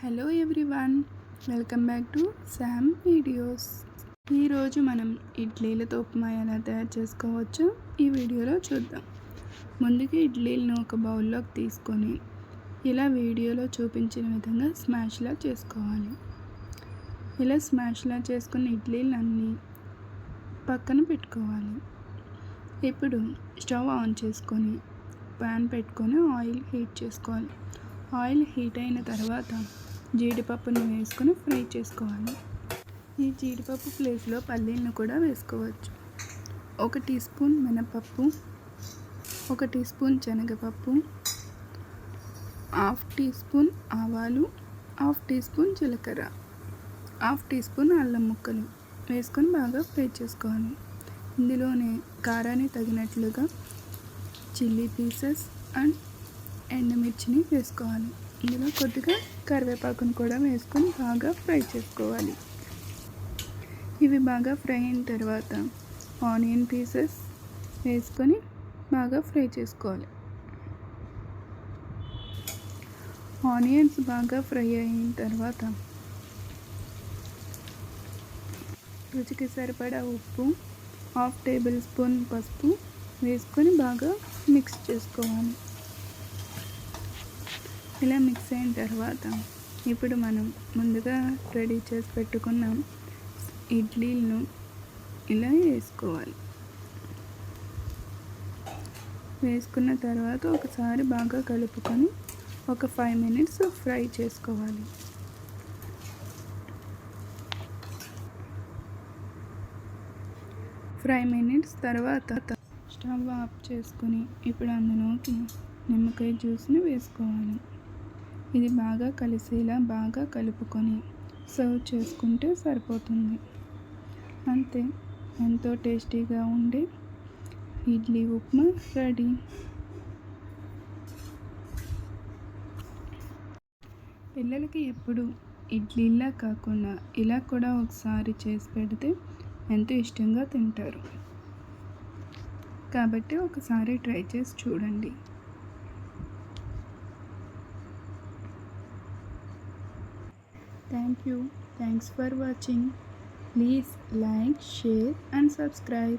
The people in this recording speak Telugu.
Hello everyone welcome back to Sam videos. ఈరోజు మనం ఇడ్లీలతో ఉప్మా ఎలా తయారు చేసుకోవచ్చో ఈ వీడియోలో చూద్దాం. ముందుగా ఇడ్లీలను ఒక బౌల్లోకి తీసుకొని ఇలా వీడియోలో చూపించిన విధంగా స్మాష్లా చేసుకోవాలి. ఇలా స్మాష్లా చేసుకున్న ఇడ్లీలన్నీ పక్కన పెట్టుకోవాలి. ఇప్పుడు స్టవ్ ఆన్ చేసుకొని ప్యాన్ పెట్టుకొని ఆయిల్ హీట్ చేసుకోవాలి. ఆయిల్ హీట్ అయిన తర్వాత జీడిపప్పును వేసుకొని ఫ్రై చేసుకోవాలి. ఈ జీడిపప్పు ప్లేస్లో పల్లీలను కూడా వేసుకోవచ్చు. ఒక టీ స్పూన్ మినపప్పు ఒక టీ స్పూన్ శనగపప్పు హాఫ్ టీ స్పూన్ ఆవాలు హాఫ్ టీ స్పూన్ జీలకర్ర హాఫ్ టీ స్పూన్ అల్లం ముక్కలు వేసుకొని బాగా ఫ్రై చేసుకోవాలి. ఇందులోనే కారాన్ని తగినట్లుగా చిల్లీ పీసెస్ అండ్ ఎండుమిర్చిని వేసుకోవాలి. ఇందులో కొద్దిగా కరివేపాకును కూడా వేసుకొని బాగా ఫ్రై చేసుకోవాలి. ఇవి బాగా ఫ్రై అయిన తర్వాత ఆనియన్ పీసెస్ వేసుకొని బాగా ఫ్రై చేసుకోవాలి. ఆనియన్స్ బాగా ఫ్రై అయిన తర్వాత రుచికి సరిపడా ఉప్పు హాఫ్ టేబుల్ స్పూన్ పసుపు వేసుకొని బాగా మిక్స్ చేసుకోవాలి. ఇలా మిక్స్ అయిన తర్వాత ఇప్పుడు మనం ముందుగా రెడీ చేసి పెట్టుకున్న ఇడ్లీలను ఇలా వేసుకోవాలి. వేసుకున్న తర్వాత ఒకసారి బాగా కలుపుకొని ఒక ఫైవ్ మినిట్స్ ఫ్రై చేసుకోవాలి. ఫ్రై మినిట్స్ తర్వాత స్టవ్ ఆఫ్ చేసుకొని ఇప్పుడు అందులోకి నిమ్మకాయ జ్యూస్ని వేసుకోవాలి. ఇది బాగా కలిసేలా బాగా కలుపుకొని సర్వ్ చేసుకుంటే సరిపోతుంది. అంతే. ఎంతో టేస్టీగా ఉండే ఇడ్లీ ఉప్మా రెడీ. పిల్లలకి ఎప్పుడు ఇడ్లీలా కాకుండా ఇలా కూడా ఒకసారి చేసి పెడితే ఎంతో ఇష్టంగా తింటారు. కాబట్టి ఒకసారి ట్రై చేసి చూడండి. Thank you. Thanks for watching. Please like, share and subscribe.